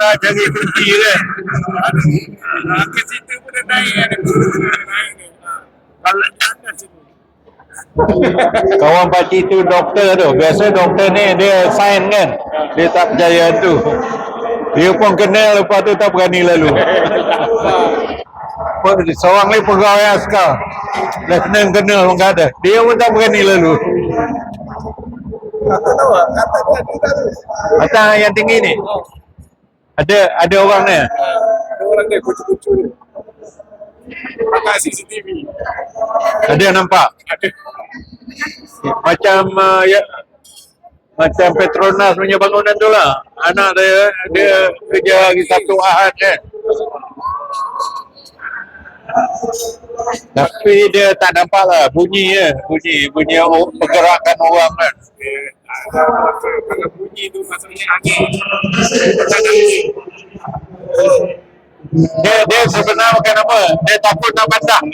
nak cari kunci kan. Ah, ke situ pun dah naik ada naik ni. Ah, Kalau jangan situ. Kawan pakcik tu doktor tu. Biasa doktor ni dia sign kan. Dia tak percaya tu. Dia pun kenal lepas tu tak berani lalu. Pun Seorang ni pegawai askar. Lieutenant kenal orang kata. Dia pun tak berani lalu. Tak tahu ah, kata dia tidak tu. Atas yang tinggi ni. Ada ada orang ni. Ada orang dia kucu-kucu ni. Pakai CCTV. Ada yang nampak. Ada. Macam uh, ya, macam Petronas punya bangunan tu lah. Anak dia dia kerja hari Sabtu Ahad kan. Tapi dia tak nampak lah bunyi je. Bunyi, bunyi pergerakan orang kan. Apa bunyi tu maksudnya angin. Tak. Dia, dia sebenarnya bukan apa. Dia takut nak pandang.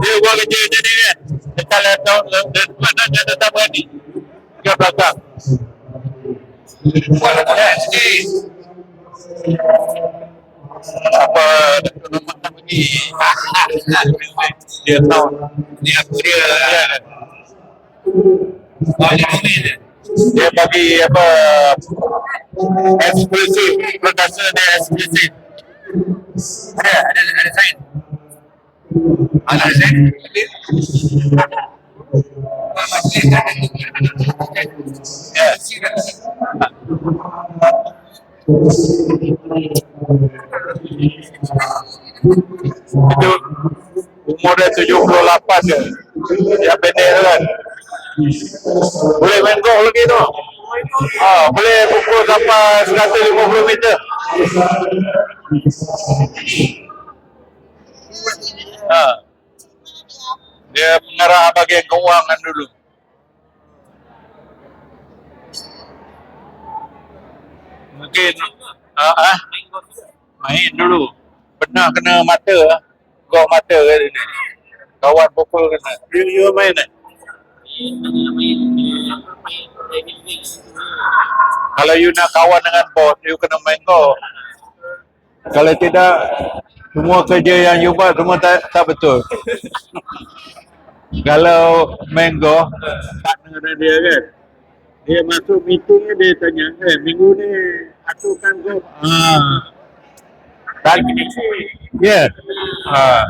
Dia buat kerja ni kan. Dia kalau tahu, dia mana dia tetap berani. Dia belakang. Buat apa sikit. Apa, nama tak pergi. Dia tahu. Ni aku dia. Ya. Oh, dia komen dia. Dia bagi apa eksklusif perkasa dia eksklusif Ada, ada, ada sign. Ada sign? Ada. Itu umur dia 78 je. Dia pendek kan. Boleh main golf lagi tu? Ah, boleh pukul sampai 150 meter. Ah. dia pengarah bagian keuangan dulu. Mungkin ah, ah, main dulu pernah kena mata. Gok mata ke dia ni? Kawan pukul kena you, you main eh? kalau you nak kawan dengan bos you kena main golf kalau tidak semua kerja yang you buat semua tak, tak betul. Kalau main golf partner dia kan dia masuk meeting dia tanya eh minggu ni aturkan golf ah tak ya ah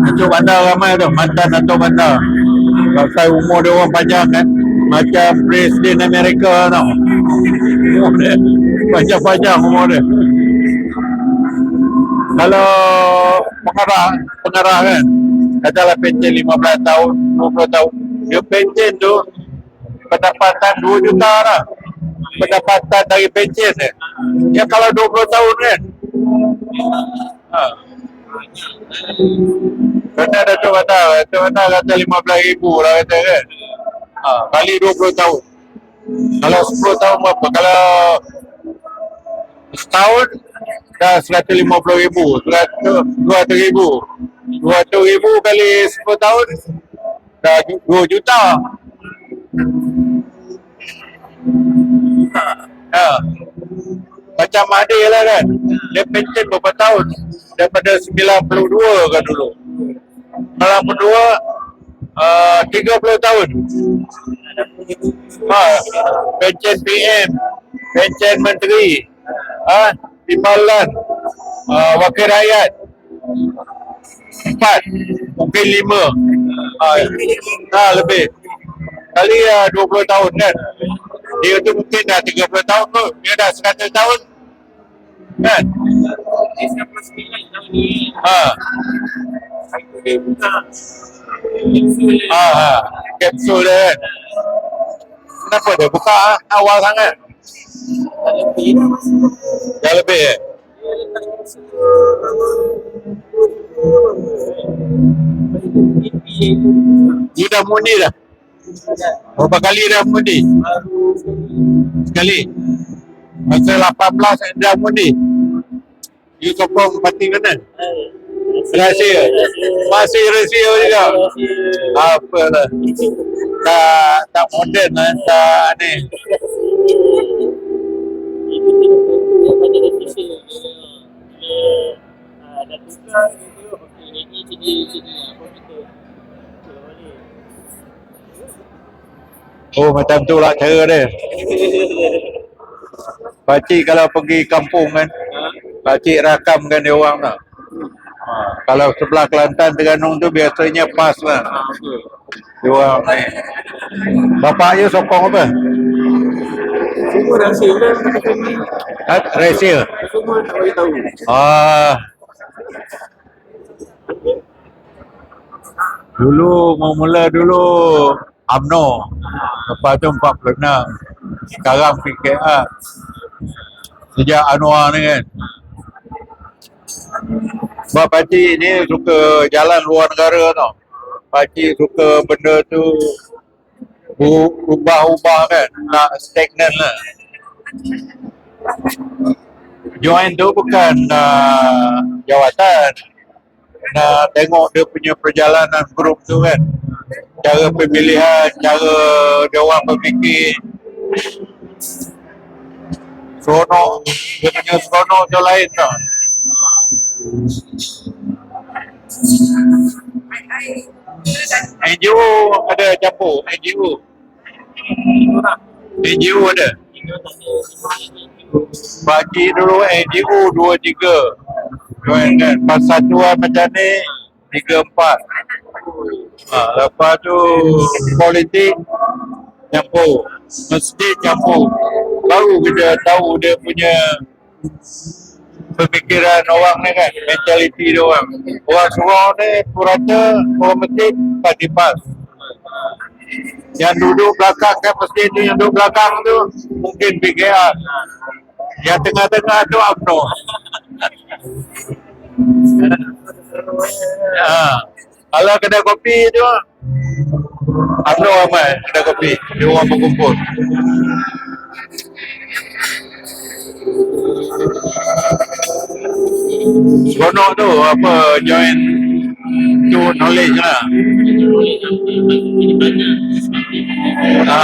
Atuk bandar ramai tu, mantan atuk bandar. Pasal umur dia orang panjang kan. Macam Presiden Amerika tau. Umur dia panjang-panjang umur dia. Kalau pengarah, pengarah kan, katalah pencen 15 tahun, 20 tahun. Dia pencen tu pendapatan 2 juta lah. Pendapatan dari pencen dia. Ya kalau 20 tahun kan. Ha. Kena Datuk kata, Datuk kata kata 15 ribu lah kata kan. Ha, kali 20 tahun. Kalau 10 tahun berapa? Kalau setahun dah 150 ribu, 100, 200 ribu. 200 ribu kali 10 tahun dah 2 juta. Ha. Macam Mahathir lah kan. Dia pencen berapa tahun? Daripada 92 kan dulu. 92 uh, 30 tahun. Ha, pencen PM, pencen menteri, ha, timbalan, uh, wakil rakyat. Empat, mungkin lima. Ha, ha lebih. Kali uh, 20 tahun kan. Dia tu mungkin dah 30 tahun tu. Dia dah 100 tahun. Kan? Ha. Ha, ha. Kapsul dia kan. Kenapa dia buka ah, awal sangat? Dah lebih eh? You dah mundi dah? Berapa kali dah mundi? Sekali? Masa 18 dah mundi? You sokong parti kanan? Rahsia. Masih rahsia juga. Apalah. Tak tak moden lah, tak ni. Official dia. Ah, dah tukar dia tengok okey ini sini sini apa kita. Oh macam tu lah cara dia. Pakcik kalau pergi kampung kan, pakcik rakamkan dia orang lah. Ha, kalau sebelah Kelantan Terengganu tu biasanya pas lah. Ah, okey. Dia orang ni. Bapak you sokong apa? Semua rahsia lah. Ha, rahsia. Ah. Dulu mula dulu UMNO. Lepas tu 46. Sekarang PKR. Sejak Anwar ni kan. Sebab pakcik ni suka jalan luar negara tau. Pakcik suka benda tu ubah-ubah kan. Tak stagnan lah. Join tu bukan uh, jawatan. Nak tengok dia punya perjalanan grup tu kan. Cara pemilihan, cara dia orang berfikir. Seronok. Dia punya seronok tu lain tau. NGO ada campur, NGO. NGO ada. Tak semua. Bagi dulu NGO dua tiga. Join kan. Persatuan macam ni tiga empat. Ha, lepas tu politik campur. Masjid campur. Baru kita tahu dia punya pemikiran orang ni kan. Mentaliti dia orang. Orang surau ni purata, masjid parti pas. Yang duduk belakang kan masjid tu, yang duduk belakang tu mungkin PKR. Yang tengah-tengah tu UMNO. ha. Kalau kedai kopi tu UMNO ramai kedai kopi. Dia orang berkumpul. Seronok tu apa join tu knowledge lah. Ha.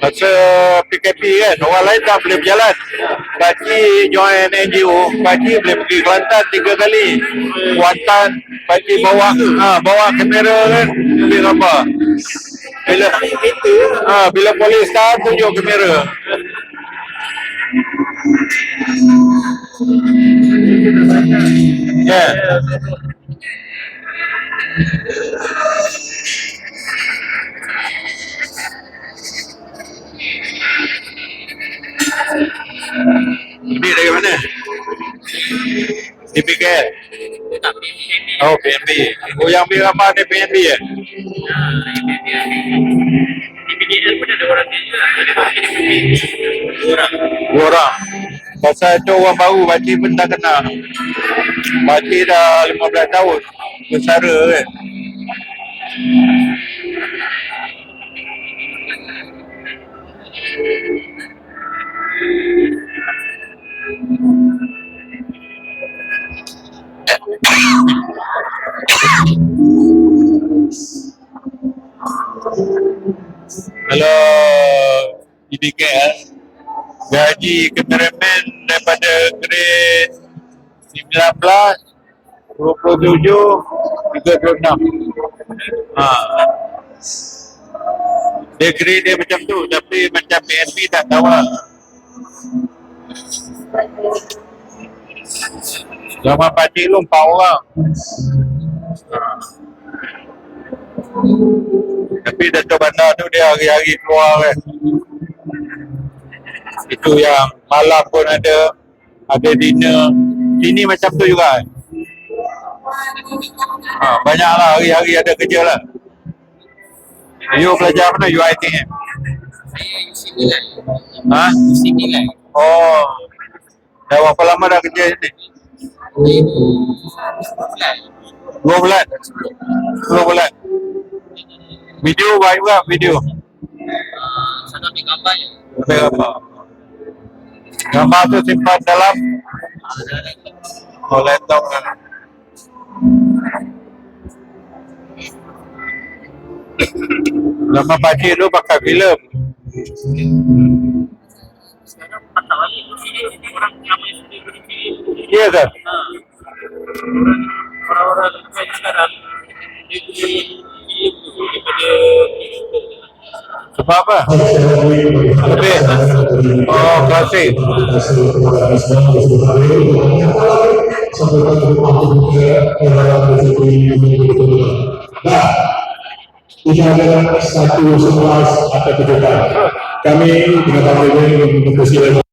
Masa PKP kan, orang lain tak boleh berjalan. Pakcik join NGO, pakcik boleh pergi Kelantan tiga kali. Kuantan, pakcik bawa ha, bawa kamera kan, ambil gambar. Bila ha, bila polis tahan tunjuk kamera. Ya. Ini dari mana? Di PKL? Tak PPP. Oh, PNB. Oh, yang ambil gambar ni PNB ya? Di PDL pun ada orang PDP. Dua orang. Dua orang. Pasal tu orang baru, pakcik pun tak kenal. Pakcik dah 15 tahun. Bersara kan. Kalau di BKL gaji kameraman daripada grade 19 27 36 ha. dia grade dia macam tu tapi macam PNP tak tahu lah. Zaman pakcik lu empat orang. Ha. Tapi Dato' Bandar tu dia hari-hari keluar kan Itu yang malam pun ada Ada dinner Sini macam tu juga kan? ha, Banyak lah hari-hari ada kerja lah You belajar mana UIT ni? Saya UC Nilai. Ha? UC Nilai. Oh Dah berapa lama dah kerja ni? Ni bulan. Dua bulan? Dua bulan? Video buat juga video Ah, Sana ambil gambar je. Ambil gambar Gambar tu simpan dalam. Oh, laptop kan. Nama pakcik tu pakai filem. Sekarang orang. Ya? Ha. Orang-orang yang sekarang Apa? Lebih. Oh, klasik. Nah, ini adalah satu sebelas atau kejutan. Kami dengan Pak Presiden untuk